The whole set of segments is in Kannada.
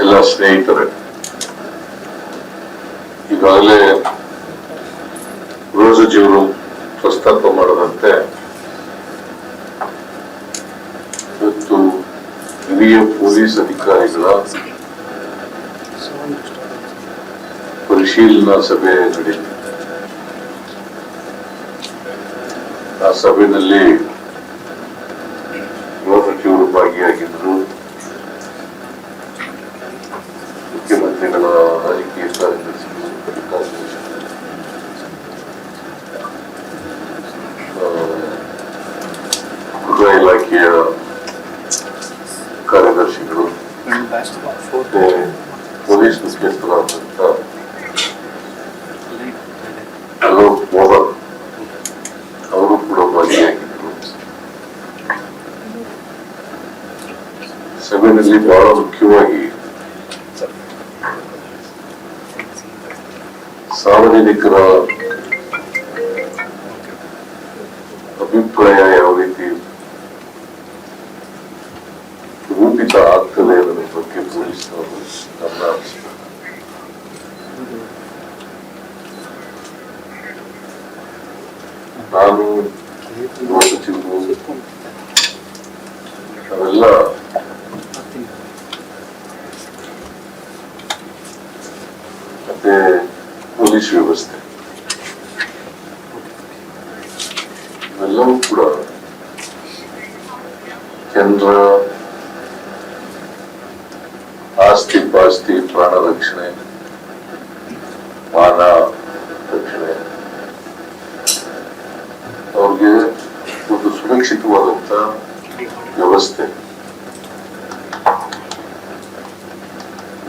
ಎಲ್ಲ ಸ್ನೇಹಿತರೆ, ಈಗಾಗಲೇ ಸಚಿವರು ಪ್ರಸ್ತಾಪ ಮಾಡದಂತೆ, ಇವತ್ತು ಹಿರಿಯ ಪೊಲೀಸ್ ಅಧಿಕಾರಿಗಳ ಪರಿಶೀಲನಾ ಸಭೆ ನಡೆಯಿತು ಆ ಸಭೆಯಲ್ಲಿ ಸಭೆಯಲ್ಲಿ ಬಹಳ ಮುಖ್ಯವಾಗಿ ಸಾರ್ವಜನಿಕರ ಅಭಿಪ್ರಾಯ ಯಾವ ರೀತಿ ರೂಪಿತ ಆಗ್ತದೆ ಅನ್ನೋದ್ರ ಬಗ್ಗೆ ಪೊಲೀಸ್ನವರು ಗಮನ ಹರಿಸ್ಬೇಕು. ನಾನು ಗೃಹ ಸಚಿವರು ನಾವೆಲ್ಲ ಮತ್ತೆ ಪೊಲೀಸ್ ವ್ಯವಸ್ಥೆ ಇವೆಲ್ಲವೂ ಕೂಡ ಜನರ ಪಾಸ್ತಿ ಪ್ರಾಣ ರಕ್ಷಣೆ ಮಾನ ರಕ್ಷಣೆ ಅವ್ರಿಗೆ ಒಂದು ಸುರಕ್ಷಿತವಾದಂತ ವ್ಯವಸ್ಥೆ.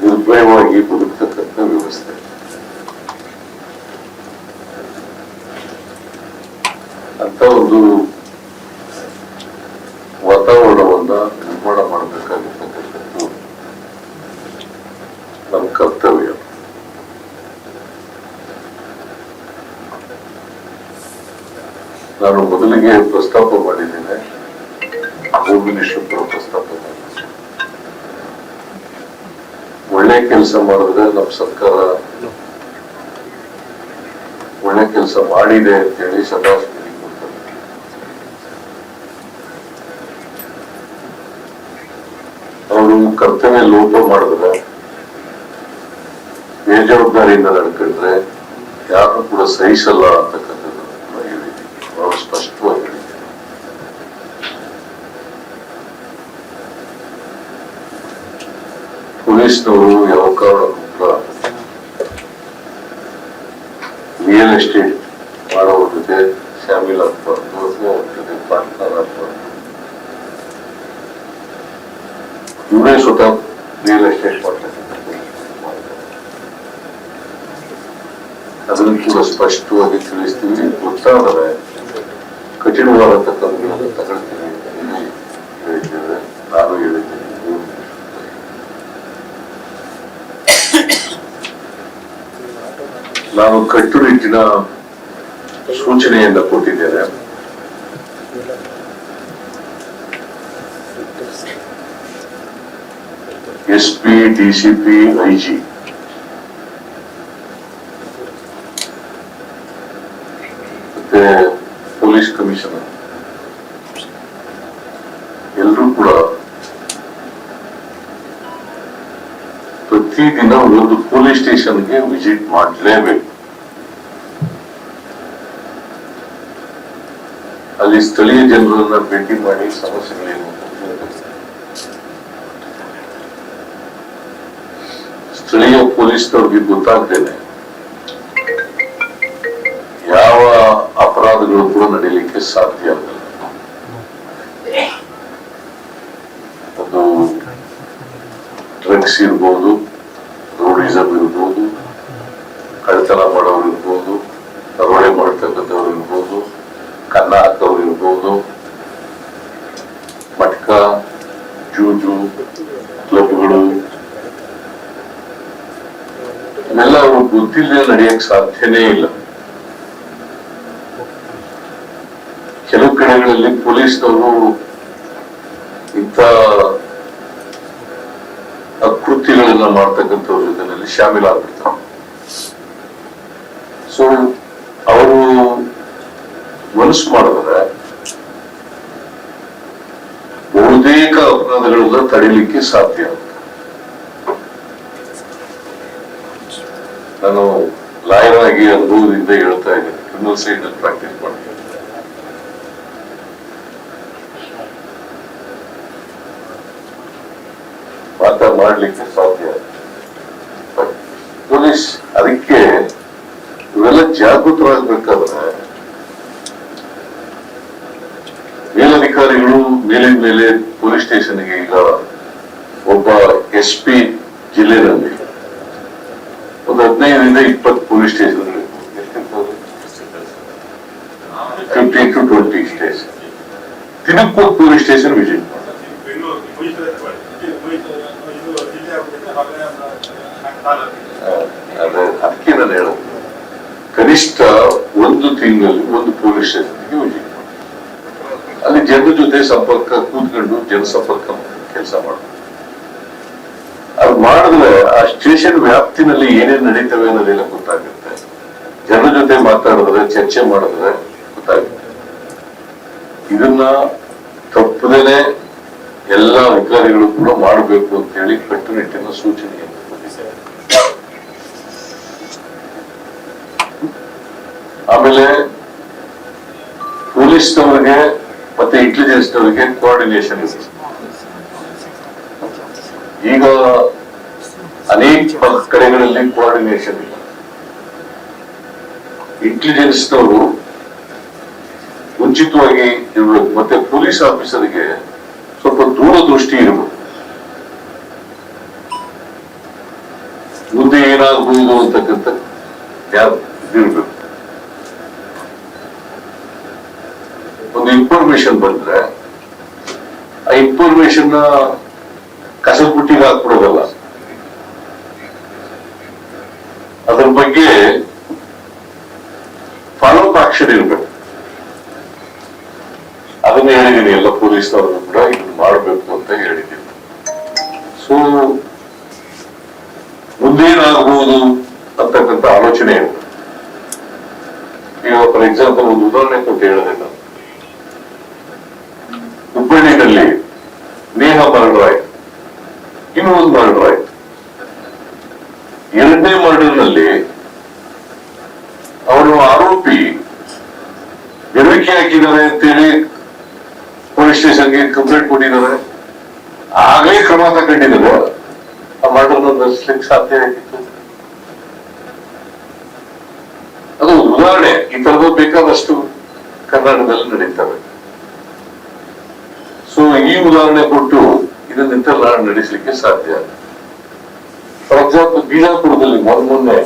ನಿರ್ಭಯವಾಗಿ ಬದುಕ್ತಕ್ಕಂಥ ವ್ಯವಸ್ಥೆ. ಅಂತ ಒಂದು ವಾತಾವರಣವನ್ನ ನಿರ್ಮಾಣ ಮಾಡಬೇಕಾಗಿರ್ತಕ್ಕಂಥದ್ದು ನಮ್ಮ ಕರ್ತವ್ಯ ಮೊದಲಿಗೆ ಪ್ರಸ್ತಾಪ ಮಾಡಿದ್ದೇನೆ ಕೂಡ ಪ್ರಸ್ತಾಪ ಒಳ್ಳೆ ಕೆಲಸ ಮಾಡಿದ್ರೆ ನಮ್ಮ ಸರ್ಕಾರ ಒಳ್ಳೆ ಕೆಲಸ ಮಾಡಿದೆ ಅಂತ ಹೇಳಿ ಸದಾ ಅವರು ಕರ್ತವ್ಯ ಲೋಪ ಮಾಡಿದ್ರೆ ಬೇಜವಾಬ್ದಾರಿಯಿಂದ ನಡ್ಕೊಂಡ್ರೆ ಯಾರು ಕೂಡ ಸಹಿಸಲ್ಲ ಅಂತಕ್ಕಂಥದ್ದು ಕೂಡ ಹೇಳಿದ್ದೀನಿ ಬಹಳ ಸ್ಪಷ್ಟವಾಗಿ ಹೇಳಿದ್ದೀನಿ ಪೊಲೀಸ್ನವರು ಯಾವ ಕಾರಣಕ್ಕೂ ಕೂಡ ರಿಯಲ್ ಎಸ್ಟೇಟ್ ಮಾಡೋರ ಜೊತೆ ಶಾಮೀಲ್ ಆಗ್ಬಾರ್ದು ಅಥವಾ ಅವ್ರ ಜೊತೆ ಪಾರ್ಟ್ನರ್ ಆಗ್ಬಾರ್ದು ಇವರೇ ಸ್ವತಃ ರಿಯಲ್ ಎಸ್ಟೇಟ್ ಮಾಡ್ತಕ್ಕಂಥ ಅದನ್ನು ಕೂಡ ಸ್ಪಷ್ಟವಾಗಿ ತಿಳಿಸ್ತೀವಿ ಗೊತ್ತಾದರೆ ಕಠಿಣವಾದಂಥ ಕ್ರಮಗಳನ್ನು ತಗೊಳ್ತೀವಿ ಅಂತ ಹೇಳಿ ಹೇಳಿದ್ದೇವೆ ನಾನು ಹೇಳಿದ್ದೇನೆ ನೀವು ನಾನು ಕಟ್ಟುನಿಟ್ಟಿನ ಸೂಚನೆಯನ್ನ ಕೊಟ್ಟಿದ್ದೇನೆ. ಎಸ್ ಪಿ ಡಿಸಿಪಿ ಐಜಿ ಮತ್ತೆ ಪೊಲೀಸ್ ಕಮಿಷನರ್. ಎಲ್ಲರೂ ಕೂಡ ಪ್ರತಿದಿನ ಒಂದು ಪೊಲೀಸ್ ಸ್ಟೇಷನ್ಗೆ ವಿಸಿಟ್ ಮಾಡಲೇಬೇಕು ಅಲ್ಲಿ ಸ್ಥಳೀಯ ಜನರನ್ನ ಭೇಟಿ ಮಾಡಿ ಸಮಸ್ಯೆಗಳೇನು. ಸ್ಥಳೀಯ ಪೊಲೀಸ್ನವ್ರಿಗೆ ಗೊತ್ತಾಗ್ದೇನೆ ಯಾವ ಅಪರಾಧಗಳು ಕೂಡ ನಡೀಲಿಕ್ಕೆ ಸಾಧ್ಯ ಆಗಲ್ಲ ಒಂದು ಡ್ರಗ್ಸ್ ಇರ್ಬೋದು ರೋಡಿಸಮ್ ಇರ್ಬೋದು ಕಳ್ತನ ಮಾಡೋರು ಇರ್ಬೋದು ದರೋಡೆ ಮಾಡ್ತಕ್ಕಂಥವ್ರು ಇರ್ಬೋದು ಕನ್ನ ಹಾಕೋರು ಇರ್ಬೋದು ಮಟ್ಕ ಜೂಜು ಕ್ಲಬ್ಗಳು ಇವೆಲ್ಲ ಬುದ್ಧಿಲೇ ನಡೆಯಕ್ ಸಾಧ್ಯನೇ ಇಲ್ಲ. ಕೆಲವು ಕಡೆಗಳಲ್ಲಿ ಪೊಲೀಸ್ನವರು ಇಂಥ ಅಕೃತ್ಯಗಳನ್ನ ಮಾಡ್ತಕ್ಕಂಥವ್ರು ಇದರಲ್ಲಿ ಜೊತೆನಲ್ಲಿ ಶಾಮೀಲಾಗ್ಬಿಡ್ತಾರೆ. ಸೊ ಅವರು ಮನಸ್ಸು ಮಾಡಿದ್ರೆ ಬಹುತೇಕ ಅಪರಾಧಗಳನ್ನ ತಡಿಲಿಕ್ಕೆ ಸಾಧ್ಯ. ನಾನು ಲಾಯರ್ ಆಗಿ ಅನುಭವದಿಂದ ಹೇಳ್ತಾ ಇದ್ದೀನಿ. ಕ್ರಿಮಿನಲ್ ಸೈಡ್ನಲ್ಲಿ ಪ್ರಾಕ್ಟೀಸ್ ಮಾಡ್ತೀನಿ. ಮಾತ ಮಾಡ್ಲಿಕ್ಕೆ ಸಾಧ್ಯ. ಪೊಲೀಸ್ ಅದಕ್ಕೆ ಇವೆಲ್ಲ ಜಾಗೃತರಾಗಬೇಕಾದ್ರೆ ಮೇಲಧಿಕಾರಿಗಳು ಮೇಲಿನ ಮೇಲೆ ಪೊಲೀಸ್ ಸ್ಟೇಷನ್ಗೆ ಈಗ ಒಬ್ಬ ಎಸ್ ಪಿ ಜಿಲ್ಲೆನಲ್ಲಿ ಹದಿನೈದರಿಂದ ಇಪ್ಪತ್ತು police station fifteen to twenty station Tirupati police station visit ಅದಕ್ಕೆ ನಾನು ಹೇಳೋದು ಕನಿಷ್ಠ ಒಂದು ತಿಂಗಳಲ್ಲಿ ಒಂದು ಪೊಲೀಸ್ ಸ್ಟೇಷನ್ಗೆ ವಿಸಿಟ್ ಮಾಡಿ ಅಲ್ಲಿ ಜನರ ಜೊತೆ ಸಂಪರ್ಕ ಕೂತ್ಕೊಂಡು ಜನ ಸಂಪರ್ಕ ಕೆಲಸ ಆ ಸ್ಟೇಷನ್ ವ್ಯಾಪ್ತಿನಲ್ಲಿ ಏನೇನ್ ನಡೀತವೆ ಅನ್ನೋದೆಲ್ಲ ಗೊತ್ತಾಗುತ್ತೆ. ಜನರ ಜೊತೆ ಮಾತಾಡಿದ್ರೆ, ಚರ್ಚೆ ಮಾಡಿದ್ರೆ ಗೊತ್ತಾಗುತ್ತೆ. ಇದನ್ನ ತಪ್ಪದೇನೆ ಎಲ್ಲ ಅಧಿಕಾರಿಗಳು ಕೂಡ ಮಾಡಬೇಕು ಅಂತ ಹೇಳಿ ಕಟ್ಟುನಿಟ್ಟಿನ ಸೂಚನೆ ಆಮೇಲೆ ಆಮೇಲೆ ಪೊಲೀಸ್ನವರಿಗೆ ಮತ್ತೆ ಇಂಟೆಲಿಜೆನ್ಸ್ನವರಿಗೆ ಕೋಆರ್ಡಿನೇಷನ್ ಈಗ ಅನೇಕ ಕಡೆಗಳಲ್ಲಿ ಕೋಆರ್ಡಿನೇಷನ್ ಇಲ್ಲ ಇಂಟೆಲಿಜೆನ್ಸ್ನವರು ಮುಂಚಿತವಾಗಿ ಇರಬೇಕು ಮತ್ತೆ ಪೊಲೀಸ್ ಆಫೀಸರ್ಗೆ ಸ್ವಲ್ಪ ದೂರದೃಷ್ಟಿ ಇರಬೇಕು. ಮುಂದೆ ಏನಾಗಬಹುದು ಅಂತಕ್ಕಂಥ ಯಾರು ಇದಿರ್ಬೇಕು ಒಂದು ಇನ್ಫಾರ್ಮೇಶನ್ ಬಂದ್ರೆ ಆ ಇನ್ಫಾರ್ಮೇಶನ್ ಕಸಬುಟ್ಟಿಗೆ ಹಾಕ್ಬಿಡೋದಲ್ಲ ಅದ್ರ ಬಗ್ಗೆ ಫಾಲೋ ಅಪ್ ಆಕ್ಷನ್ ಇರ್ಬೇಕು ಅದನ್ನ ಹೇಳಿದೀನಿ ಎಲ್ಲ ಪೊಲೀಸ್ನವರು ಕೂಡ ಇದನ್ನ ಮಾಡಬೇಕು ಅಂತ ಹೇಳಿದ್ದೀನಿ. ಸೊ ಮುಂದೇನಾಗಬಹುದು ಅಂತಕ್ಕಂಥ ಆಲೋಚನೆ ಈಗ ಫಾರ್ ಎಕ್ಸಾಂಪಲ್ ಒಂದು ಉದಾಹರಣೆ ಕೊಟ್ಟು ಹೇಳಿದೆ ನಾನು ಹುಬ್ಬಳ್ಳಿನಲ್ಲಿ ನೇಹ ಮರ್ಡರ್ ಆಯ್ತು. ಇನ್ನೂ ಒಂದು ಮರ್ಡರ್ ಆಯ್ತು. ಎರಡನೇ ಮರ್ಡರ್ ಹಾಕಿದ್ದಾರೆ ಅಂತೇಳಿ ಪೊಲೀಸ್ ಸ್ಟೇಷನ್ಗೆ ಕಂಪ್ಲೇಂಟ್ ಕೊಟ್ಟಿದ್ದಾರೆ. ಆಗಲೇ ಕ್ರಮ ತಗೊಂಡಿದ್ರು ಆ ಮರ್ಡರ್ನ ನಡೆಸ್ಲಿಕ್ಕೆ ಸಾಧ್ಯ ಆಗಿತ್ತು. ಅದು ಉದಾಹರಣೆ. ಈ ತರದ ಬೇಕಾದಷ್ಟು ಕರ್ನಾಟಕದಲ್ಲಿ ನಡೀತವೆ. ಸೊ ಈ ಉದಾಹರಣೆ ಕೊಟ್ಟು ಇದನ್ನೆಲ್ಲ ನಡೆಸಲಿಕ್ಕೆ ಸಾಧ್ಯ. ಫಾರ್ ಎಕ್ಸಾಂಪಲ್ ಬಿಜಾಪುರದಲ್ಲಿ ಮೊನ್ನೆ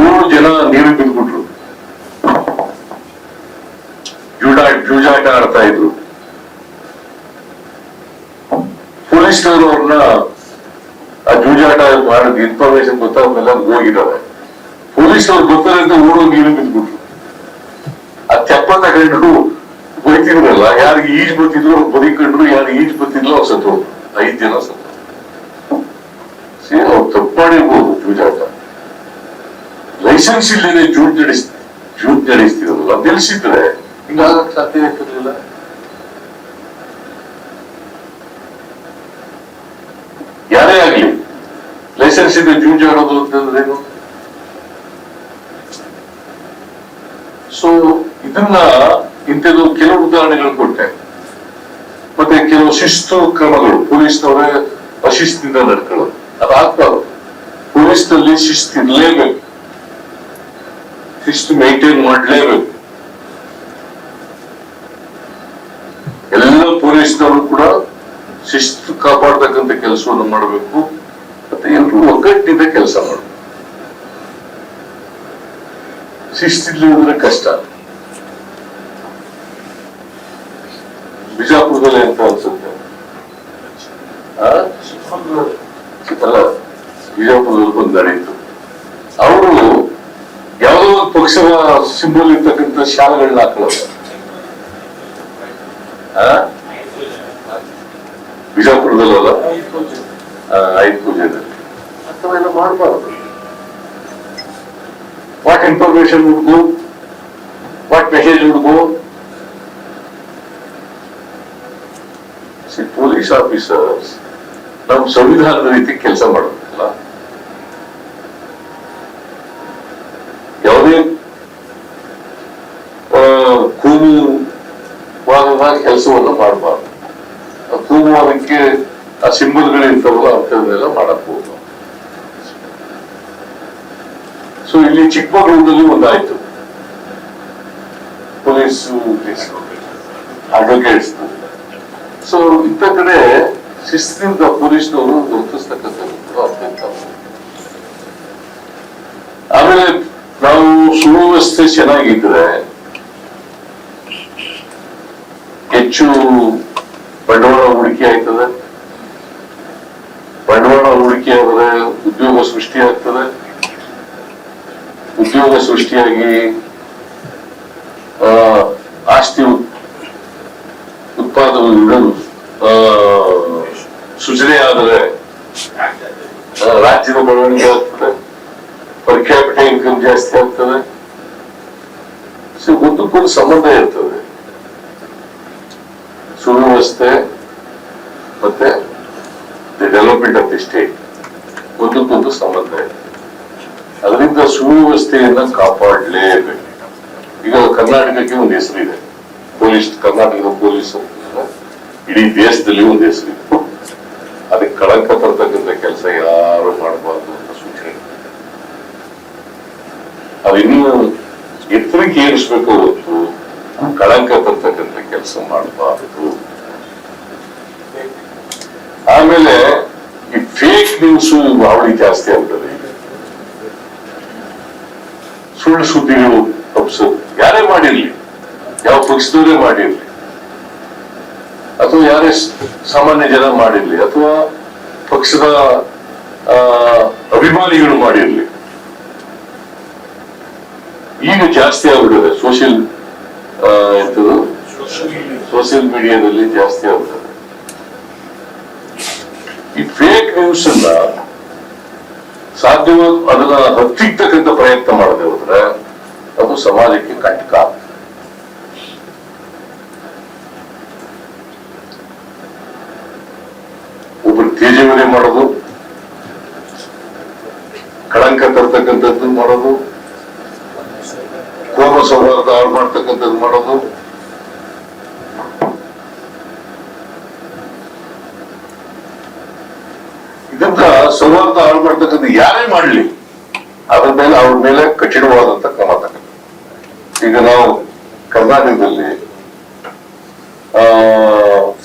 ಏಳು ಜನ ನೀರು ಬಿದ್ಬಿಟ್ರು. ಜೂಜಾಟ ಆಡ್ತಾ ಇದ್ರು. ಪೊಲೀಸ್ನವರು ಅವ್ರನ್ನ ಆ ಜೂಜಾಟ ಮಾಡಿದ ಇನ್ಫಾರ್ಮೇಶನ್ ಗೊತ್ತಾದ್ಮೇಲೆ ಹೋಗಿದ್ದಾರೆ ಪೊಲೀಸ್ನವ್ರು ಗೊತ್ತಾರೆ ಅಂತ ಓಡೋ ನೀರು ಬಿದ್ಬಿಟ್ರು. ಆ ತೆಪ್ಪ ತಗೊಂಡು ಬೈತಿದ್ರಲ್ಲ, ಯಾರಿಗೆ ಈಜ್ ಬರ್ತಿದ್ರು ಅವ್ರು ಬದುಕೊಂಡ್ರು ಯಾರು ಈಜ್ ಬರ್ತಿದ್ಲು, ಅವ್ರು ಸತ್ತು. ಐದ್ ಜನ ಸತ್ತು ಅವ್ರು ತಪ್ಪು ಜೂಜಾಟ. ಲೈಸೆನ್ಸ್ ಇಲ್ಲದೆ ಜೂಟ್ ನಡೆಸ್, ಜೂಟ್ ನಡೆಸ್ತಿರಲ್ಲ ನಿಲ್ಸಿದ್ರೆ ಹಿಂಗಾಗಕ್ ಸಾಧ್ಯ ಯಾರೇ ಆಗ್ಲಿ ಲೈಸೆನ್ಸ್ ಇದೆ ಆಡೋದು ಅಂತಂದ್ರೇನು ಸೊ ಇದನ್ನ ಇಂಥದ್ದು ಕೆಲವು ಉದಾಹರಣೆಗಳು ಕೊಟ್ಟೆ. ಮತ್ತೆ ಕೆಲವು ಶಿಸ್ತು ಕ್ರಮಗಳು, ಪೊಲೀಸ್ನವರೇ ಅಶಿಸ್ತಿಂದ ನಡ್ಕೊಳ್ಳೋದು. ಅದಾಗ್ಬಾರ್ದು ಪೊಲೀಸ್ನಲ್ಲಿ ಶಿಸ್ತು ಇರ್ಲೇಬೇಕು. ಶಿಸ್ತು ಮೇಂಟೈನ್ ಮಾಡಲೇಬೇಕು. ಎಲ್ಲ ಪೊಲೀಸ್ನವರು ಕೂಡ ಶಿಸ್ತು ಕಾಪಾಡತಕ್ಕಂಥ ಕೆಲಸವನ್ನು ಮಾಡಬೇಕು. ಮತ್ತೆ ಎಲ್ಲರೂ ಒಗ್ಗಟ್ಟಿನಿಂದ ಕೆಲಸ ಮಾಡಬೇಕು. ಶಿಸ್ತಿಲ್ಲದ್ರೆ ಕಷ್ಟ. ಬಿಜಾಪುರದಲ್ಲಿ ಅಂತ ಅನ್ಸುತ್ತೆ? ಅಲ್ಲ, ಬಿಜಾಪುರದಲ್ಲಿ ಒಂದು ನಡೆಯಿತು ಅವರು ಯಾವುದೋ ಒಂದು ಪಕ್ಷದ ಸಿಂಬಲ್ ಇರ್ತಕ್ಕಂಥ ಶಾಲೆಗಳನ್ನ ಹಾಕೊಳ್ಳೋದು ಆ? ಬಿಜಾಪುರದಲ್ಲಲ್ಲ ಆ, ಆಯುಧ ಪೂಜೆದಲ್ಲಿ ಅಂಥವೆಲ್ಲ ಮಾಡಬಾರ್ದು ಇನ್ಫಾರ್ಮೇಶನ್ ಹುಡುಗು ವಾಟ್ ಮೆಸೇಜ್ ಹುಡುಗು ಪೊಲೀಸ್ ಆಫೀಸರ್ಸ್ ನಮ್ಮ ಸಂವಿಧಾನದ ರೀತಿ ಕೆಲಸ ಮಾಡೋದಿಲ್ಲ. ಯಾವುದೇ ಕೂಮು ವಾದದ ಕೆಲಸವನ್ನು ಮಾಡಬಾರ್ದು. ಆ ಕೂಗುವಾದಕ್ಕೆ ಆ ಸಿಂಬಲ್ಗಳಿರ್ತಾವಲ್ಲ ಅಂಥದ್ದನ್ನೆಲ್ಲ ಮಾಡಬಹುದು. ಸೊ ಇಲ್ಲಿ ಚಿಕ್ಕಮಗಳೂರಿನಲ್ಲಿ ಒಂದಾಯ್ತು. ಪೊಲೀಸ್ ಅಡ್ವೊಕೇಟ್ಸ್ ಸೊ ಇಂಥ ಕಡೆ ಶಿಸ್ತಿನಿಂದ ಪೊಲೀಸ್ನವರು ವರ್ತಿಸ್ತಕ್ಕಂಥದ್ದು ಅತ್ಯಂತ. ಆಮೇಲೆ ನಾವು ಸುವ್ಯವಸ್ಥೆ ಚೆನ್ನಾಗಿದ್ರೆ ಹೆಚ್ಚು ಬಂಡವಾಳ ಹೂಡಿಕೆ ಆಯ್ತದೆ ಬಂಡವಾಳ ಹೂಡಿಕೆ ಆದರೆ ಉದ್ಯೋಗ ಸೃಷ್ಟಿ ಆಗ್ತದೆ. ಉದ್ಯೋಗ ಸೃಷ್ಟಿಯಾಗಿ ಆಸ್ತಿ ಉತ್ಪಾದನೆಗಳು ಸೃಜನೆ ಆದರೆ ರಾಜ್ಯದ ಬೆಳವಣಿಗೆ ಆಗ್ತದೆ ಪರ್ ಕ್ಯಾಪಿಟಲ್ ಇನ್ಕಮ್ ಜಾಸ್ತಿ ಆಗ್ತದೆ ಸೊ ಒಂದಕ್ಕೊಂದು ಸಂಬಂಧ ಇರ್ತದೆ ಸುವ್ಯವಸ್ಥೆ ಮತ್ತೆ ಡೆವಲಪ್ಮೆಂಟ್ ಆಫ್ ದಿ ಸ್ಟೇಟ್ ಒಂದಕ್ಕೊಂದು ಸಂಬಂಧ ಇದೆ ಅದರಿಂದ ಸುವ್ಯವಸ್ಥೆಯನ್ನ ಕಾಪಾಡಲೇಬೇಕು. ಈಗ ಕರ್ನಾಟಕಕ್ಕೆ ಒಂದು ಹೆಸರಿದೆ. ಪೊಲೀಸ್, ಕರ್ನಾಟಕದ ಪೊಲೀಸ್ ಇಡೀ ದೇಶದಲ್ಲಿ ಒಂದು ಹೆಸರಿದೆ. ಅದಕ್ಕೆ ಕಳಂಕ ತರ್ತಕ್ಕಂಥ ಕೆಲಸ ಯಾರು ಮಾಡಬಾರ್ದು ಅಂತ ಸೂಚನೆ ಅದಿನ್ನು ಎತ್ತರಕ್ಕೆ ಏರಿಸ್ಬೇಕು ಹೊತ್ತು ಕಳಂಕ ತರ್ತಕ್ಕಂಥ ಕೆಲಸ ಮಾಡಬಾರದು. ಆಮೇಲೆ ಈ ಫೇಕ್ ನ್ಯೂಸ್ ಅವಳಿ ಜಾಸ್ತಿ ಆಗ್ತದೆ. ಸುಳ್ಳು ಸುದ್ದಿಗಳು ತಪ್ಪಿಸೋದು ಯಾರೇ ಮಾಡಿರ್ಲಿ, ಯಾವ ಪಕ್ಷದವರೇ ಮಾಡಿರ್ಲಿ, ಅಥವಾ ಯಾರೇ ಸಾಮಾನ್ಯ ಜನ ಮಾಡಿರ್ಲಿ, ಅಥವಾ ಪಕ್ಷದ ಅಭಿಮಾನಿಗಳು ಮಾಡಿರ್ಲಿ, ಈಗ ಜಾಸ್ತಿ ಆಗ್ಬಿಟ್ಟಿದೆ. ಸೋಷಿಯಲ್ ಎಂತದು? ಸೋಷಿಯಲ್ ಮೀಡಿಯಾದಲ್ಲಿ ಜಾಸ್ತಿ ಆಗ್ಬಿಟ್ಟಿದೆ. ಈ ಫೇಕ್ ನ್ಯೂಸ್ ಅನ್ನ ಸಾಧ್ಯವಾದ ಅದನ್ನ ಹತ್ತಿಕ್ಕತಕ್ಕಂಥ ಪ್ರಯತ್ನ ಮಾಡದೆ ಹೋದ್ರೆ ಅದು ಸಮಾಜಕ್ಕೆ ಕಂಟಕ ಒಬ್ರು ತೇಜವನೆ ಮಾಡೋದು ಕಳಂಕ ತರ್ತಕ್ಕಂಥದ್ದು ಮಾಡೋದು ಕೋಮ ಸೌಹಾರ್ದ ಹಾಳು ಮಾಡ್ತಕ್ಕಂಥದ್ದು ಮಾಡೋದು ಇದಂತ ಸೌಹಾರ್ದ ಹಾಳು ಮಾಡ್ತಕ್ಕಂಥ ಯಾರೇ ಮಾಡಲಿ, ಅದ್ರ ಮೇಲೆ ಅವ್ರ ಮೇಲೆ ಕಠಿಣವಾದಂತ ಕ್ರಮ ತಗೊಂಡು ಈಗ ನಾವು ಕರ್ನಾಟಕದಲ್ಲಿ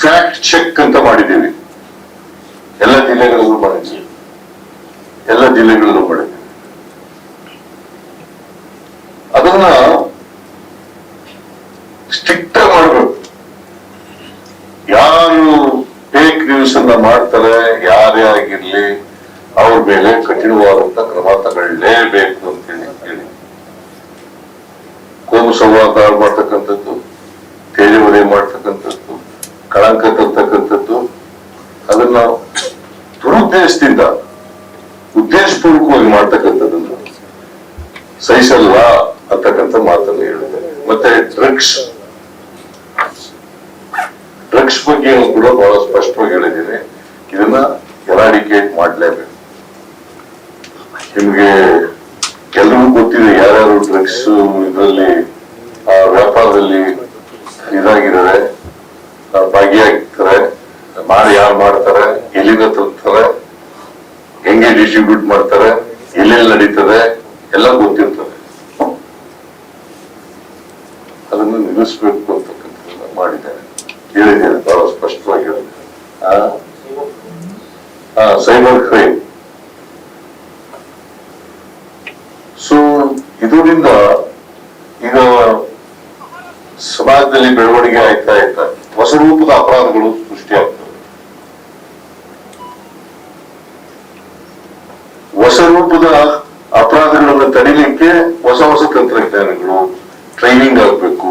ಫ್ಯಾಕ್ಟ್ ಚೆಕ್ ಅಂತ ಮಾಡಿದ್ದೀವಿ. ಎಲ್ಲ ಜಿಲ್ಲೆಗಳಲ್ಲೂ ಮಾಡಿದ್ದೀವಿ. ಎಲ್ಲ ಜಿಲ್ಲೆಗಳಲ್ಲೂ ಮಾಡಿದ್ದೀವಿ ಅದನ್ನ ಸ್ಟ್ರಿಕ್ಟ್ ಮಾಡಬೇಕು ಯಾರು ಫೇಕ್ ನ್ಯೂಸ್ ಅನ್ನ ಮಾಡ್ತಾರೆ ಯಾರೇ ಆಗಿರ್ಲಿ ಅವ್ರ ಮೇಲೆ ಕಠಿಣವಾದಂತ ಕ್ರಮ ತಗೊಳ್ಳೇಬೇಕು ಅಂತ ಹೇಳಿ ಹೇಳಿ ಹಾಳು ಮಾಡ್ತಕ್ಕಂಥದ್ದು ತೇಜವರೆ ಮಾಡ್ತಕ್ಕಂಥದ್ದು, ಕಳಂಕ ತರ್ತಕ್ಕಂಥದ್ದು, ಅದನ್ನ ದುರುದ್ದೇಶದಿಂದ, ಉದ್ದೇಶಪೂರ್ವಕವಾಗಿ ಮಾಡ್ತಕ್ಕಂಥದ್ದನ್ನು ಸಹಿಸಲ್ಲ ಅಂತಕ್ಕಂಥ ಮಾತನ್ನು ಹೇಳಿದೆ. ಮತ್ತೆ ಡ್ರಗ್ಸ್ ಡ್ರಗ್ಸ್ ಬಗ್ಗೆ ಕೂಡ ಬಹಳ ಸ್ಪಷ್ಟವಾಗಿ ಹೇಳಿದ್ದೀನಿ. ಇದನ್ನ ಎರಾಡಿಕೇಟ್ ಮಾಡಲೇಬೇಕು. ನಿಮ್ಗೆ ಎಲ್ರಿಗೂ ಗೊತ್ತಿದೆ ಯಾರ್ಯಾರು ಡ್ರಗ್ಸ್ ಇದರಲ್ಲಿ ವ್ಯಾಪಾರದಲ್ಲಿ ಇದಾಗಿದ್ದಾರೆ. ಭಾಗಿಯಾಗ್ತಾರೆ. ಮಾಡಿ ಯಾರು ಮಾಡ್ತಾರೆ, ಎಲ್ಲಿಂದ ತರ್ತಾರೆ, ಹೆಂಗೆ ಡಿಸ್ಟ್ರಿಬ್ಯೂಟ್ ಮಾಡ್ತಾರೆ, ಎಲ್ಲೆಲ್ಲಿ ನಡೀತದೆ, ಎಲ್ಲ ಗೊತ್ತಿರ್ತದೆ. ಅದನ್ನು ನಿಲ್ಲಿಸ್ಬೇಕು ಅಂತಕ್ಕಂಥದ್ದನ್ನ ಮಾಡಿದ್ದೇನೆ ಹೇಳಿದ್ದೇನೆ, ಬಹಳ ಸ್ಪಷ್ಟವಾಗಿ ಹೇಳಿದ್ದೇನೆ ಸೈಬರ್ ಕ್ರೈಮ್ ಸೊ ಇದರಿಂದ ಈಗ ಸಮಾಜದಲ್ಲಿ ಬೆಳವಣಿಗೆ ಆಯ್ತಾ ಇರ್ತಾರೆ ಹೊಸ ರೂಪದ ಅಪರಾಧಗಳು ಸೃಷ್ಟಿಯಾಗ್ತವೆ ಹೊಸ ರೂಪದ ಅಪರಾಧಗಳನ್ನು ತಡಿಲಿಕ್ಕೆ ಹೊಸ ಹೊಸ ತಂತ್ರಜ್ಞಾನಗಳು ಟ್ರೈನಿಂಗ್ ಆಗ್ಬೇಕು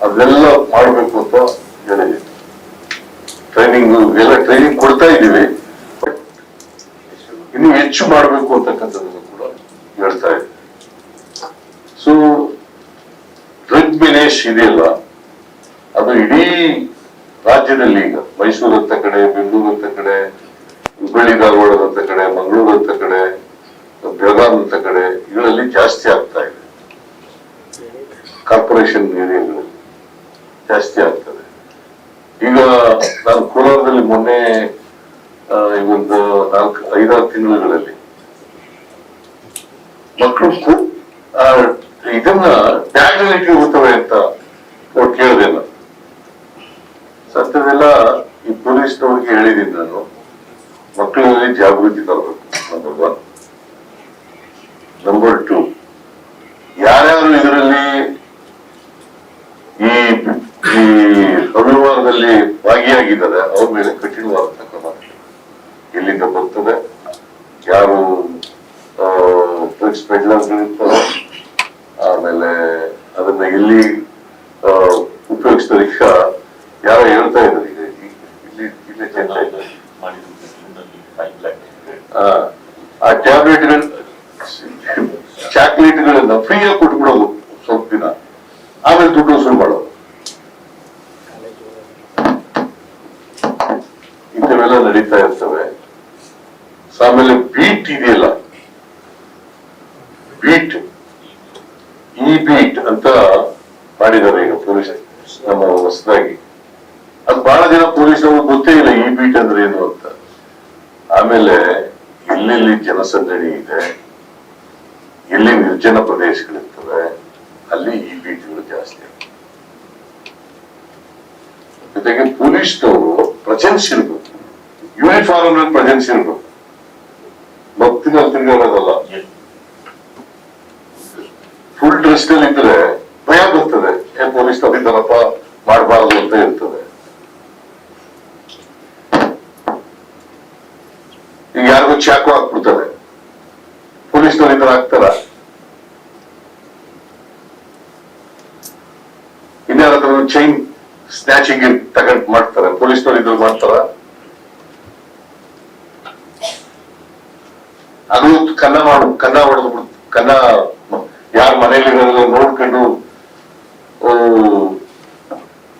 ಅದೆಲ್ಲ ಮಾಡಬೇಕು ಅಂತ ಹೇಳಿದೆ ಟ್ರೈನಿಂಗ್ ಎಲ್ಲ ಟ್ರೈನಿಂಗ್ ಕೊಡ್ತಾ ಇದ್ದೀವಿ. ಇನ್ನು ಹೆಚ್ಚು ಮಾಡಬೇಕು ಅಂತಕ್ಕಂಥದ್ದನ್ನು ಕೂಡ ಹೇಳ್ತಾ ಇದೆ ಸೊ ಮಿನೇಶ್ ಇದೆಯಲ್ಲ ಅದು ಇಡೀ ರಾಜ್ಯದಲ್ಲಿ ಈಗ. ಮೈಸೂರು ಅಂತ ಕಡೆ, ಬೆಂಗಳೂರು ಅಂತ ಕಡೆ, ಹುಬ್ಬಳ್ಳಿ ಧಾರವಾಡದಂತ ಕಡೆ, ಮಂಗಳೂರು ಅಂತ ಕಡೆ, ಬೆಳಗಾಂ ಅಂತ ಕಡೆ ಇವುಗಳಲ್ಲಿ ಜಾಸ್ತಿ ಆಗ್ತಾ ಇದೆ. ಕಾರ್ಪೊರೇಷನ್ ಏರಿಯಾಗಳಲ್ಲಿ ಜಾಸ್ತಿ ಆಗ್ತದೆ. ಈಗ ನಾನು ಕೋಲಾರದಲ್ಲಿ ಮೊನ್ನೆ ಈ ಒಂದು ನಾಲ್ಕು, ಐದಾರು ತಿಂಗಳುಗಳಲ್ಲಿ ಮಕ್ಕಳು ಇದನ್ನ ಬ್ಯಾಗ್ನಲ್ಲಿ ಉತ್ತವೆ ಅಂತ ನಾವು ಕೇಳಿದೆ ಸತ್ಯದೆಲ್ಲ ಈ ಪೊಲೀಸ್ನವ್ರಿಗೆ ಹೇಳಿದ್ದೀನಿ ನಾನು. ಮಕ್ಕಳಲ್ಲಿ ಜಾಗೃತಿ ತರಬೇಕು ನಂಬರ್ ಒನ್ ನಂಬರ್ ಟು ಯಾರ್ಯಾರು ಇದರಲ್ಲಿ ಈ ಈ ಭಾಗಿಯಾಗಿದ್ದಾರೆ, ಅವ್ರ ಮೇಲೆ ಕಠಿಣವಾದ ಕ್ರಮ ಎಲ್ಲಿಂದ ಬರ್ತದೆ, ಯಾರು ಡ್ರಗ್ಸ್ ಪೆಡ್ಲರ್ಗಳಿರ್ತಾರೆ ಆಮೇಲೆ ಅದನ್ನ ಇಲ್ಲಿ ಉಪಯೋಗಿಸಿದ ರಿಕ್ಷಾ ಯಾರೋ ಹೇಳ್ತಾ ಇದ್ರು. ಈಗ ಇಲ್ಲಿ ಇಲ್ಲಿ ಆ ಆ, ಟ್ಯಾಬ್ಲೆಟ್ಗಳು ಚಾಕ್ಲೇಟ್ಗಳನ್ನ ಫ್ರೀಯಾಗಿ ಕೊಟ್ಬಿಡೋದು ಸ್ವಲ್ಪ ದಿನ. ಆಮೇಲೆ ದುಡ್ಡು ವಸೂಲು ಮಾಡೋದು. ಇಂಥವೆಲ್ಲ ನಡೀತಾ ಇರ್ತವೆ. ಆಮೇಲೆ ಬೀಟ್ ಇದೆಯಲ್ಲ ಬೀಟ್ ಈ ಬೀಟ್ ಅಂತ ಮಾಡಿದ್ದಾರೆ ಈಗ ಪೊಲೀಸ್ ನಮ್ಮ ಹೊಸದಾಗಿ. ಅದು ಬಹಳ ಜನ ಪೊಲೀಸರು ಗೊತ್ತೇ ಇಲ್ಲ ಈ ಬೀಟ್ ಅಂದ್ರೆ ಏನು ಅಂತ. ಆಮೇಲೆ ಎಲ್ಲೆಲ್ಲಿ ಜನಸಂದಣಿ ಇದೆ. ಎಲ್ಲಿ ನಿರ್ಜನ ಪ್ರದೇಶಗಳಿರ್ತವೆ. ಅಲ್ಲಿ ಈ ಬೀಟ್ಗಳು ಜಾಸ್ತಿ. ಜೊತೆಗೆ ಪೊಲೀಸ್ನವರು ಪ್ರಜೆನ್ಸ್ ಇರ್ಬೇಕು ಯೂನಿಫಾರ್ಮ್ನಲ್ಲಿ ಪ್ರಜೆನ್ಸ್ ಇರ್ಬೇಕು ಭಕ್ತಿನಲ್ಲಿ ತಿರುಗಾಡೋದಲ್ಲ ಫುಲ್ ಡ್ರೆಸ್ನಲ್ಲಿ ಇದ್ರೆ ಏ ಮಾಡಬಾರದು ಅಂತ ಇರ್ತದೆ ಈಗ ಯಾರಿಗೂ ಚಾಕು ಹಾಕ್ಬಿಡ್ತಾರೆ ಪೊಲೀಸ್ನವ್ರು ಈ ತರ ಹಾಕ್ತಾರ ಇನ್ಯಾರಾದ್ರೂ ಚೈನ್ ಸ್ನ್ಯಾಚಿಂಗ್ ತಗೊಂಡ್ ಮಾಡ್ತಾರೆ ಪೊಲೀಸ್ನವ್ರು ಇದ್ರು ಮಾಡ್ತಾರ. ಅದು ಕನ್ನ ಮಾಡು, ಕನ್ನ ಹೊಡೆದು ಕನ್ನ ಯಾರ ಮನೇಲಿ ನೋಡ್ಕೊಂಡು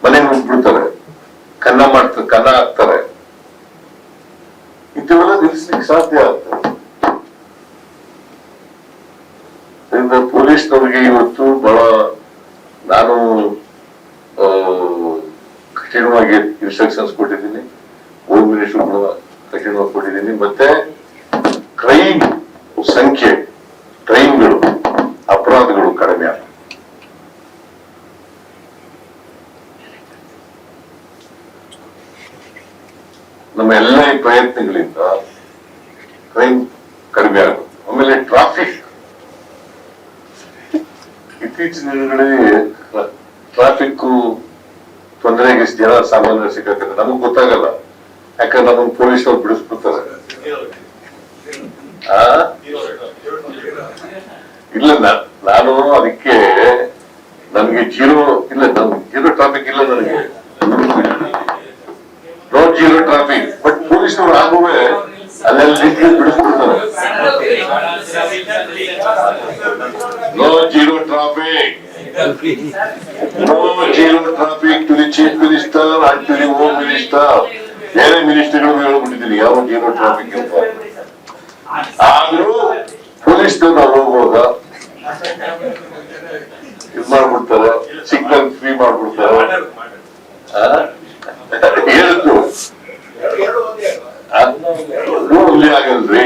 ಮನೆಗೆ ಹೋಗ್ಬಿಡ್ತಾರೆ ಕನ್ನ ಮಾಡ್ತಾರೆ ಕನ್ನ ಹಾಕ್ತಾರೆ. ಇದೆಲ್ಲ ನಿಲ್ಲಿಸ್ಲಿಕ್ಕೆ ಸಾಧ್ಯ ಆಗ್ತದೆ. ಇದರಿಂದ ಪೊಲೀಸ್ನವ್ರಿಗೆ ಇವತ್ತು ಬಹಳ ನಾನು ಕಠಿಣವಾಗಿ ಇನ್ಸ್ಟ್ರಕ್ಷನ್ಸ್ ಕೊಟ್ಟಿದ್ದೀನಿ ಹೋಮ್ ಮಿನಿಸ್ಟರ್ ಕೂಡ ಕಠಿಣವಾಗಿ ಕೊಟ್ಟಿದ್ದೀನಿ ಮತ್ತೆ ಕ್ರೈಮ್ ಸಂಖ್ಯೆ ಕ್ರೈಮ್ಗಳು ಅಪರಾಧಗಳು ಕಡಿಮೆ ಆಗ್ತವೆ ನಮ್ಮ ಎಲ್ಲ ಈ ಪ್ರಯತ್ನಗಳಿಂದ ಕ್ರೈಮ್ ಕಡಿಮೆ ಆಗುತ್ತೆ. ಆಮೇಲೆ ಟ್ರಾಫಿಕ್ ಇತ್ತೀಚಿನ ದಿನಗಳಲ್ಲಿ ಟ್ರಾಫಿಕ್ ತೊಂದರೆಗೆ ಜನ ಸಾಮಾನ್ಯ ಸಿಗತ್ತೆ ನಮಗ್ ಗೊತ್ತಾಗಲ್ಲ. ಯಾಕಂದ್ರೆ ನಮ್ಮನ್ನು ಪೊಲೀಸರು ಬಿಡಿಸ್ಬಿಡ್ತಾರೆ. ಇಲ್ಲ ನಾನು ಅದಕ್ಕೆ ನನ್ಗೆ ಜೀರೋ ಇಲ್ಲ ನನ್ ಜೀರೋ ಟ್ರಾಫಿಕ್ ಇಲ್ಲ ನನಗೆ ನೋ ಜೀರೋ ಟ್ರಾಫಿಕ್ ಬಟ್ ಪೊಲೀಸ್ನವ್ರು ಆಗುವೆ ಅಲ್ಲೆಲ್ಲ ನಿಂತ್ಕೊಂಡು ಬಿಡಿಸ್ಬಿಡ್ತಾರೆ no zero traffic no zero traffic to the chief minister and to the home minister ಬೇರೆ ಮಿನಿಸ್ಟರ್ಗಳು ಹೇಳ್ಬಿಟ್ಟಿದ್ದೀನಿ. ಯಾವ ಏನೋ ಟ್ರಾಫಿಕ್ ಅಂತ. ಆದ್ರೂ ಪೊಲೀಸ್ ಹೋಗುವಾಗ ಇದ್ ಮಾಡ್ಬಿಡ್ತಾರೆ. ಸಿಗ್ನಲ್ ಫ್ರೀ ಮಾಡ್ಬಿಡ್ತಾರೆ. ಹೇಳಿದ್ರು. ಒಂದೇ ಆಗಲ್ರಿ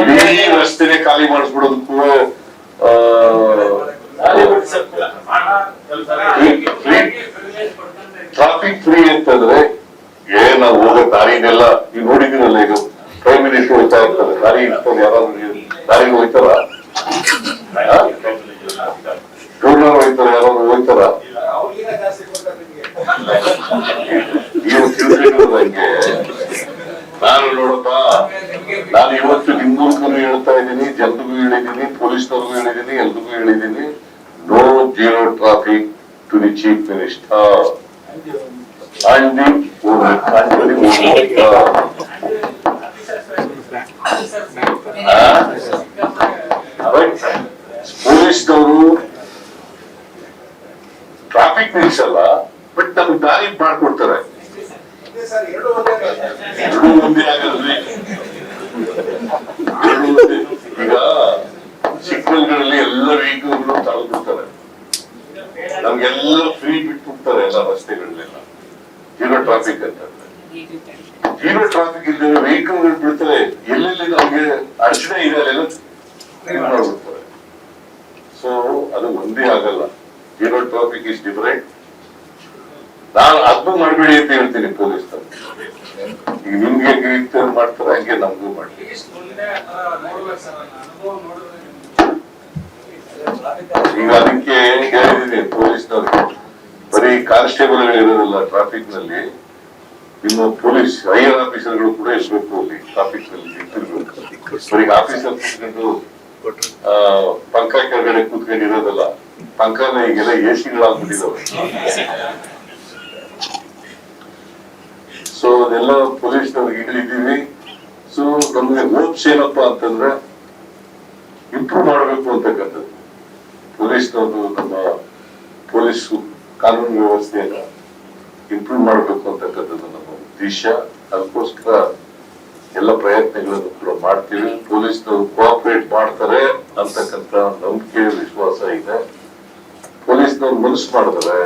ಇಡೀ ರಸ್ತೆನೆ ಖಾಲಿ ಮಾಡಿಸ್ಬಿಡೋದಕ್ಕೂ ಟ್ರಾಫಿಕ್ ಫ್ರೀ ಅಂತಂದ್ರೆ ಏ ನಾವು ಹೋಗೋ ದಾರಿನೆಲ್ಲ ಈಗ ನೋಡಿದೀನಲ್ಲ ಇದು? ಪ್ರೈಮ್ ಮಿನಿಸ್ಟರ್ ಹೋಗ್ತಾ ಇರ್ತಾರೆ. ದಾರಿ ಇಟ್ಕೊಂಡು ಯಾರಾದ್ರೂ ದಾರಿಗೆ ಹೋಯ್ತಾರ ಗೌರ್ನರ್ ಹೋಯ್ತಾರ ಯಾರಾದ್ರೂ ಹೋಯ್ತಾರ ನೀವು ತಿಳ್ಕೊಂಡಿರೋದು ಹಂಗೆ. ನಾನು ನೋಡಪ್ಪ, ನಾನು ಇವತ್ತು ನಿಮ್ಮೂರ್ಗೂ ಹೇಳ್ತಾ ಇದ್ದೀನಿ, ಜನರಿಗೂ ಹೇಳಿದ್ದೀನಿ, ಪೊಲೀಸ್ನವ್ರಿಗೂ ಹೇಳಿದ್ದೀನಿ, ಎಲ್ರಿಗೂ ಹೇಳಿದ್ದೀನಿ. No zero traffic to the chief minister ಪೊಲೀಸ್ನವರು ಟ್ರಾಫಿಕ್ ನಿಲ್ಸಲ್ಲ ಬಟ್ ನಮ್ಗೆ ಗಾಳಿ ಮಾಡ್ಕೊಡ್ತಾರೆ ಎರಡು ಒಂದೇ ಆಗಲ್ರಿ ಈಗ ಎಲ್ಲ ವೆಹಿಕಲ್ಗಳು ತಳ್ಬಿಡ್ತಾರೆ ನಮ್ಗೆಲ್ಲ ಫ್ರೀ ಬಿಟ್ಬಿಡ್ತಾರೆ ಎಲ್ಲ ರಸ್ತೆಗಳನ್ನೆಲ್ಲ ಜೀರೋ ಟ್ರಾಫಿಕ್ ಅಂತ. ಜೀರೋ ಟ್ರಾಫಿಕ್ ಇಲ್ಲದೆ ವೆಹಿಕಲ್ಗಳು ಬಿಡ್ತಾರೆ, ಎಲ್ಲೆಲ್ಲಿ ನಮ್ಗೆ ಅಡಚಣೆ ಇದೆ ಅಲ್ಲೆಲ್ಲ ಮಾಡ್ಬಿಡ್ತಾರೆ. ಸೊ ಅದು ಒಂದೇ ಆಗಲ್ಲ. ಜೀರೋ ಟ್ರಾಫಿಕ್ ಇಸ್ ಡಿಫರೆಂಟ್ ನಾನು ಅದನ್ನು ಮಾಡಬೇಡಿ ಅಂತ ಹೇಳ್ತೀನಿ ಪೊಲೀಸ್ ಈಗ ನಿಮ್ಗೆ ಈ ಮಾಡ್ತಾರೆ, ಹಂಗೆ ನಮಗೂ ಮಾಡಿ ಈಗ ಅದಕ್ಕೆ ಹೇಳಿದ್ದೀನಿ ಪೊಲೀಸ್ನವ್ರಿಗೆ. ಬರೀ ಕಾನ್ಸ್ಟೇಬಲ್ ಇರೋದಿಲ್ಲ ಟ್ರಾಫಿಕ್ನಲ್ಲಿ ನಿಮ್ಮ ಪೊಲೀಸ್ ಹೈಯರ್ ಆಫೀಸರ್ಗಳು ಕೂಡ ಇರಬೇಕು ಅಲ್ಲಿ ಟ್ರಾಫಿಕ್ನಲ್ಲಿ ಬರೀ ಆಫೀಸರ್ ಕೂತ್ಕೊಂಡು ಪಂಕ ಕೆಳಗಡೆ ಕೂತ್ಕೊಂಡು ಇರೋದಲ್ಲ. ಪಂಕನ ಈಗೆಲ್ಲ ಎ ಸಿಗಳಾಗ್ಬಿಟ್ಟಿದಾವೆ ಸೊ ಅದೆಲ್ಲ ಪೊಲೀಸ್ನವ್ರಿಗೆ ಹೇಳಿದೀವಿ ಸೊ ನಮ್ಗೆ ಹೋಪ್ಸ್ ಏನಪ್ಪಾ ಅಂತಂದ್ರೆ ಇಂಪ್ರೂವ್ ಮಾಡಬೇಕು ಅಂತಕ್ಕಂಥದ್ದು. ಪೊಲೀಸ್ನವರು ನಮ್ಮ ಪೊಲೀಸ್ ಕಾನೂನು ವ್ಯವಸ್ಥೆಯನ್ನ ಇಂಪ್ರೂವ್ ಮಾಡಬೇಕು ಅಂತಕ್ಕಂಥದ್ದು ನಮ್ಮ ಉದ್ದೇಶ. ಅದಕ್ಕೋಸ್ಕರ ಎಲ್ಲ ಪ್ರಯತ್ನಗಳನ್ನು ಕೂಡ ಮಾಡ್ತೀವಿ. ಪೊಲೀಸ್ನವರು ಕೋಆಪರೇಟ್ ಮಾಡ್ತಾರೆ ಅಂತಕ್ಕಂಥ ನಂಬಿಕೆ ವಿಶ್ವಾಸ ಇದೆ. ಪೊಲೀಸ್ನವ್ರು ಮನಸ್ಸು ಮಾಡಿದ್ರೆ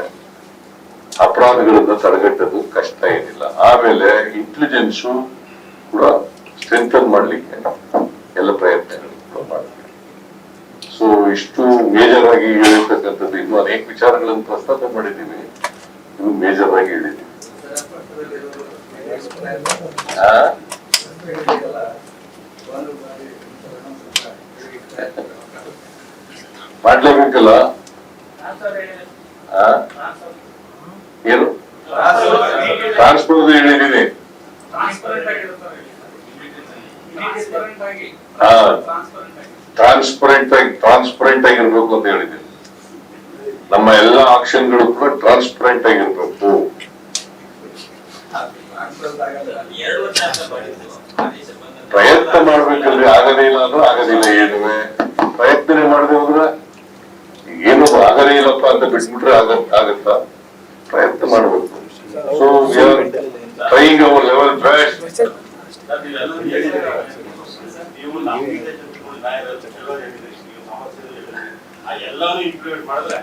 ಅಪರಾಧಗಳನ್ನ ತಡೆಗಟ್ಟೋದು ಕಷ್ಟ ಏನಿಲ್ಲ. ಆಮೇಲೆ ಇಂಟೆಲಿಜೆನ್ಸು ಕೂಡ ಸ್ಟ್ರೆಂಥನ್ ಮಾಡಲಿಕ್ಕೆ ಎಲ್ಲ ಪ್ರಯತ್ನ ಇಷ್ಟು ಮೇಜರ್ ಆಗಿ ಹೇಳಿರ್ತಕ್ಕಂಥದ್ದು ಇನ್ನು ಅನೇಕ ವಿಚಾರಗಳನ್ನು ಪ್ರಸ್ತಾಪ ಮಾಡಿದ್ದೀವಿ. ಇನ್ನು ಮೇಜರ್ ಆಗಿ ಹೇಳಿದ್ದೀವಿ? ಮಾಡ್ಲೇಬೇಕಲ್ಲ? ಏನು? ಟ್ರಾನ್ಸ್ಫರ್ ಹೇಳಿದ್ದೀನಿ ಹಾ. ಟ್ರಾನ್ಸ್ಪರೆಂಟ್ ಆಗಿ ಟ್ರಾನ್ಸ್ಪರೆಂಟ್ ಆಗಿರ್ಬೇಕು ಅಂತ ಹೇಳಿದ್ದೀನಿ ನಮ್ಮ ಎಲ್ಲ ಆಕ್ಷನ್ಗಳು ಕೂಡ ಟ್ರಾನ್ಸ್ಪರೆಂಟ್ ಆಗಿರ್ಬೇಕು ಪ್ರಯತ್ನ ಮಾಡ್ಬೇಕಂದ್ರೆ ಆಗದೇ ಇಲ್ಲ ಅಂದ್ರೆ ಆಗದಿಲ್ಲ ಏನುವೆ ಪ್ರಯತ್ನ ಮಾಡದೆ ಹೋದ್ರೆ ಏನು ಆಗದೇ ಇಲ್ಲಪ್ಪ ಅಂತ ಬಿಟ್ಬಿಟ್ರೆ ಆಗ, ಆಗತ್ತಾ? ಪ್ರಯತ್ನ ಮಾಡ್ಬೇಕು. So trying our level best ಆ ಇಂಪ್ಲಿಮೆಂಟ್ ಮಾಡಿದ್ರೆ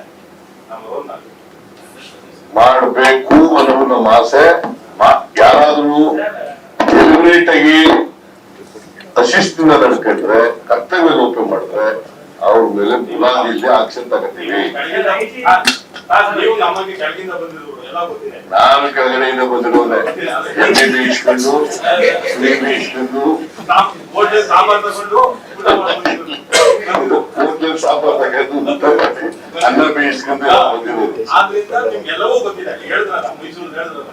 ನಮ್ಮ ರೋಲ್ ಮಾಡಬೇಕು ಅನ್ನೋ ನಮ್ಮ ಆಸೆ ಯಾರಾದ್ರೂ ಡೆಲಿಬರೇಟ್ ಆಗಿ ಅಶಿಸ್ತಿನ ನಡ್ಕೊಂಡ್ರೆ ಕರ್ತವ್ಯ ಲೋಪ ಮಾಡಿದ್ರೆ ಅವ್ರ ಮೇಲೆ ಬುಲಾದಿಯಲ್ಲಿ ಆಕ್ಷನ್ ತಗೋತೀವಿ. ನಾನು ಕೆಳಗಡೆಯಿಂದ ಬಂದಿರೋದೆ. ಎಣ್ಣೆ ಬೀಸ್ಕೊಂಡು ನೀರು ಇಸ್ಕೊಂಡು ಅನ್ನ ಬೇಯಿಸ್ಕೊಂಡು ಆದ್ರಿಂದ ನಿಮ್ಗೆಲ್ಲವೂ ಗೊತ್ತಿದೆ ಹೇಳಿದ್ರಲ್ಲ ಮೈಸೂರು ಹೇಳಿದ್ರಲ್ಲ.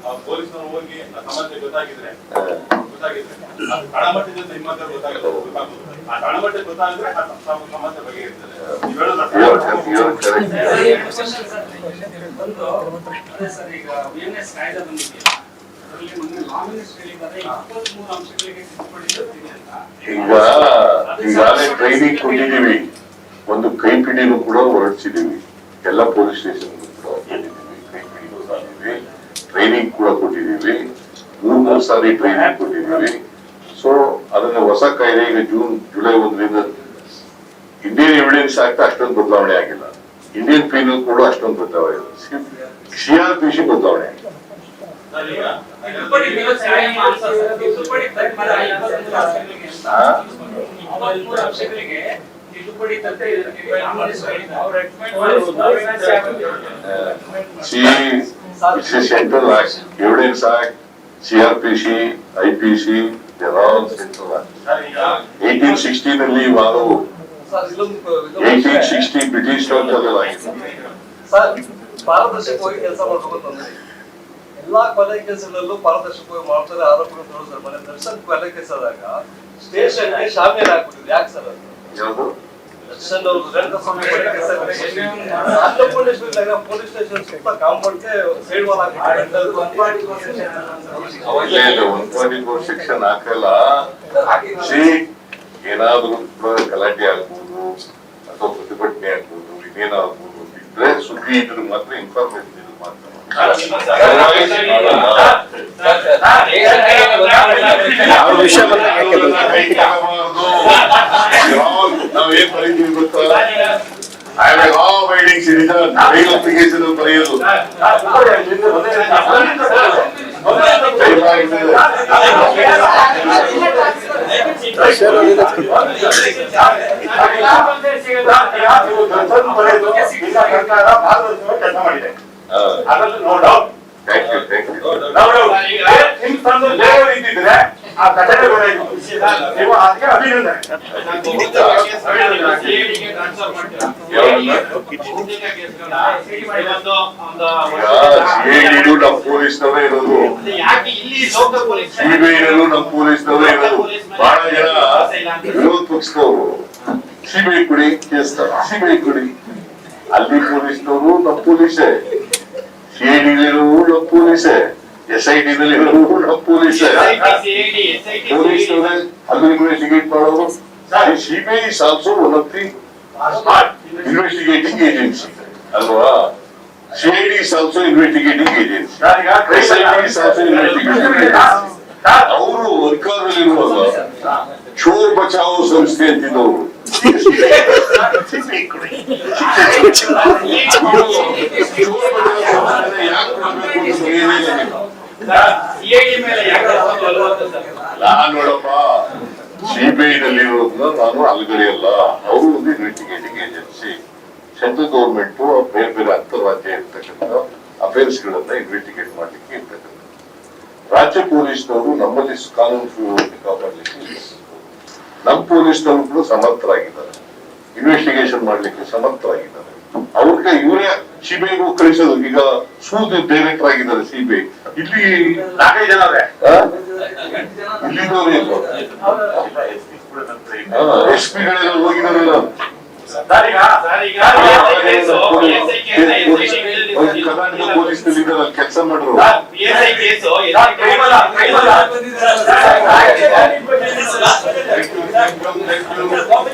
ಆ ಪೊಲೀಸ್ನವ್ರು ಹೋಗಿ ಆ ಸಮಸ್ಯೆ ಗೊತ್ತಾಗಿದ್ರೆ. ಗೊತ್ತಾಗಿದ್ರೆ ಅದು ತಳಮಟ್ಟದಿಂದ ನಿಮ್ಮ ಹತ್ರ ಗೊತ್ತಾಗಲ್ಲ ಆ ಗೊತ್ತಾಗಿದ್ರೆ ಆ ಬಗ್ಗೆ ಬಗೆಹರಿತದೆ ನೀವು ಹೇಳೋದು ಅದೇ ಸರ್ ಈಗ ವಿಎನ್ಎಸ್ ಕಾಯ್ದೆ ಬಂದಿದೆಯಲ್ಲ? ಈಗ, ಈಗಾಗಲೇ ಟ್ರೈನಿಂಗ್ ಕೊಟ್ಟಿದ್ದೀವಿ. ಒಂದು ಕೈಪಿಡಿನೂ ಕೂಡ ಹೊರಡಿಸಿದೀವಿ ಎಲ್ಲ ಪೊಲೀಸ್ ಸ್ಟೇಷನ್ ಕೂಡ ಟ್ರೈನಿಂಗ್ ಕೂಡ ಕೊಟ್ಟಿದ್ದೀವಿ. ಮೂರ್ ಮೂರು ಸಾರಿ ಟ್ರೈನಿಂಗ್ ಕೊಟ್ಟಿದ್ದೀವಿ. ಸೊ ಅದನ್ನ ಹೊಸ ಕಾಯ್ದೆ ಈಗ ಜೂನ್ ಜುಲೈ ಒಂದರಿಂದ ಇಂಡಿಯನ್ ಎವಿಡೆನ್ಸ್ ಆಕ್ಟ್ ಅಷ್ಟೊಂದು ಬದಲಾವಣೆ ಆಗಿಲ್ಲ. ಇಂಡಿಯನ್ ಪೀನಲ್ ಕೂಡ ಅಷ್ಟೊಂದು ಬದಲಾವಣೆ ಆಗಿಲ್ಲ. ಸಿ ಆರ್ ಪಿ ಸಿ ಬದಲಾವಣೆ ಆಗಿಲ್ಲ. ಸರ್, ಈಗ ತಿದ್ದುಪಡಿ ದಿವಸ ನ್ಯಾಯ ಅಂತ ಸರ್, ತಿದ್ದುಪಡಿ ತರ್ತೀರಾ ಇಪ್ಪತ್ಮೂರು ಅಂಶಗಳಿಗೆ ಅಂತ. ಹಾ? ಇಪ್ಪತ್ಮೂರು ಅಂಶಗಳಿಗೆ ತಿದ್ದುಪಡಿ ತರ್ತಾ ಇದ್ದಾರೆ. ನಾಮಿನೇಟ್ ಹೇಳಿದ್ದಾರೆ. ಅವ್ರು recommend ಮಾಡಿದ್ರು. See, it's a central act, evidence act, CRPC, IPC, they're all central act. Sir, ಈಗ ಏಯ್ಟೀನ್ ಸಿಕ್ಸ್ಟೀನ್ ಅಲ್ಲಿ ವಾದವು ಸರ್ ಇಲ್ಲೊಂದು ಏಯ್ಟೀನ್ ಸಿಕ್ಸ್ಟಿ ಬ್ರಿಟಿಷ್ ಕಾಲದಲ್ಲಿ ಆಗಿತ್ತು ಸರ್ ಪಾರದರ್ಶಕವಾಗಿ ಕೆಲಸ ಮಾಡ್ಬೇಕು ಅಂತಂದ್ರೆ ಎಲ್ಲಾ ಕೊಲೆ ಕೇಸುಗಳಲ್ಲೂ ಪಾರದರ್ಶಕವಾಗಿ ಮಾಡ್ತಾರೆ ಆರೋಪಗಳು ತೋರಿಸ್ತಾರೆ. ಮನೆ ದರ್ಶನ್ ಕೊಲೆ ಕೇಸಾದಾಗ ಸ್ಟೇಷನ್ಗೆ ಶಾಮೀಲ್ ಹಾಕ್ಬಿಟ್ಟಿದ್ರು ಯಾಕೆ ಸರ್ ಅದು? ದರ್ಶನ್ ಅವರು ಕೊಲೆ ಪೊಲೀಸ್ ಸ್ಟೇಷನ್ ಸುತ್ತ ಸೈಡ್ ವಾಲ್ ಸೆಕ್ಷನ್ ಹಾಕಲ್ಲ. ಏನಾದ್ರೂ ಗಲಾಟೆ ಆಗ್ಬೋದು ಅಥವಾ ಪ್ರತಿಭಟನೆ ಆಗ್ಬೋದು ಇನ್ನೇನಾಗ್ಬೋದು ಇದ್ರೆ ಸುದ್ದಿ ಇದ್ರೆ ಮಾತ್ರ ಇನ್ಫಾರ್ಮೇಶನ್ ಇದ್ರೆ ಮಾತ್ರ. ಅವ್ರ ವಿಷಯ ಯಾಕೆ ಬರೀತೀವಿ ಗೊತ್ತಾ ಐ ರೈಲ್ ಅಪ್ಲಿಕೇಶನ್ ಬರೆಯೋದು ಕೆಲಸ ಮಾಡಿದೆ ಅದರಲ್ಲಿ no doubt thank you thank you ನಿಮ್ ತಂದು ಲೇಔಟ್ ಇದ್ದಿದ್ರೆ ಆ ಕಟ್ಟಡಗಳ ನೀವು ಅದಕ್ಕೆ ಅಭಿನಂದನೆ. ನಮ್ಮ ಪೊಲೀಸ್ನವೇ ಇರೋದು? ಯಾಕೆ ಇಲ್ಲಿ ಲೋಕಲ್ ಪೊಲೀಸ್ ಸಿಬಿಐನಲ್ಲೂ ನಮ್ಮ ಪೊಲೀಸ್ನವೇ ಇರೋದು. ಬಹಳ ಜನ ವಿರೋಧ ಪಕ್ಷದವರು. ಸಿಬಿಐ ಕೊಡಿ ಕೇಸ್ ಸಿಬಿಐ ಕೊಡಿ. ಅಲ್ಲಿ ಪೊಲೀಸ್ನವರು ನಮ್ಮ ಪೊಲೀಸೇ. ಸಿಐಡಿಲಿರೋರು ನಮ್ಮ ಪೊಲೀಸೇ ಎಸ್ ಐ ಡಿನಲ್ಲಿರೋರು ನಮ್ಮ ಪೊಲೀಸೇ ಪೊಲೀಸ್ನವರೇ ಅಲ್ಲಿ ಇನ್ವೆಸ್ಟಿಗೇಟ್ ಮಾಡೋರು CBI is also one of the investigating agency ಅಲ್ವಾ CID is also investigating agency S I D is also investigating agency ಅವರು ಅಧಿಕಾರದಲ್ಲಿರುವಾಗ ಚೋರ್ ಬಚಾವೋ ಸಂಸ್ಥೆ ಅಂತಿದ್ದವರು. ನೋಡಪ್ಪ ಸಿಬಿಐನಲ್ಲಿರೋದನ್ನ ನಾನು ಅಲ್ಗಡೆಯಲ್ಲ ಅವರು ಒಂದು ಇನ್ವೆಸ್ಟಿಗೇಟಿಂಗ್ ಏಜೆನ್ಸಿ ಸೆಂಟ್ರಲ್ ಗೌರ್ಮೆಂಟ್ ಬೇರೆ ಬೇರೆ ಅಂತಾರಾಜ್ಯ ಇರ್ತಕ್ಕಂಥ ಅಫೇರ್ಸ್ ಗಳನ್ನ ಇನ್ವೆಸ್ಟಿಗೇಟ್ ಮಾಡ್ಲಿಕ್ಕೆ ಇರ್ತಕ್ಕಂಥ ರಾಜ್ಯ ಪೊಲೀಸ್ನವರು ನಮ್ಮಲ್ಲಿ ಕಾನೂನು ಸುವ್ಯವಸ್ಥೆ ಕಾಪಾಡಲಿಕ್ಕೆ ನಮ್ಮ ಪೊಲೀಸ್ನವರು ಕೂಡ ಸಮರ್ಥರಾಗಿದ್ದಾರೆ. ಇನ್ವೆಸ್ಟಿಗೇಷನ್ ಮಾಡ್ಲಿಕ್ಕೆ ಸಮರ್ಥರಾಗಿದ್ದಾರೆ. ಅವ್ರಿಗೆ ಇವರೇ ಸಿಬಿಐಗೂ ಕಳಿಸೋದು. ಈಗ ಸೂದ್ ಡೈರೆಕ್ಟರ್ ಆಗಿದ್ದಾರೆ ಸಿಬಿಐ. ಇಲ್ಲಿ ನಾಲ್ಕೈದು ಜನ? ಇಲ್ಲಿದ್ದವ್ರು? ಎಸ್ ಪಿಗಳೆಲ್ಲ ಹೋಗಿದಾರಲ್ಲ ಸರಿಗ ಕರ್ನಾಟಕ ಪೊಲೀಸ್ನಲ್ಲಿ ಇದ್ದಾರಲ್ಲ ಕೆಲಸ ಮಾಡ್ರು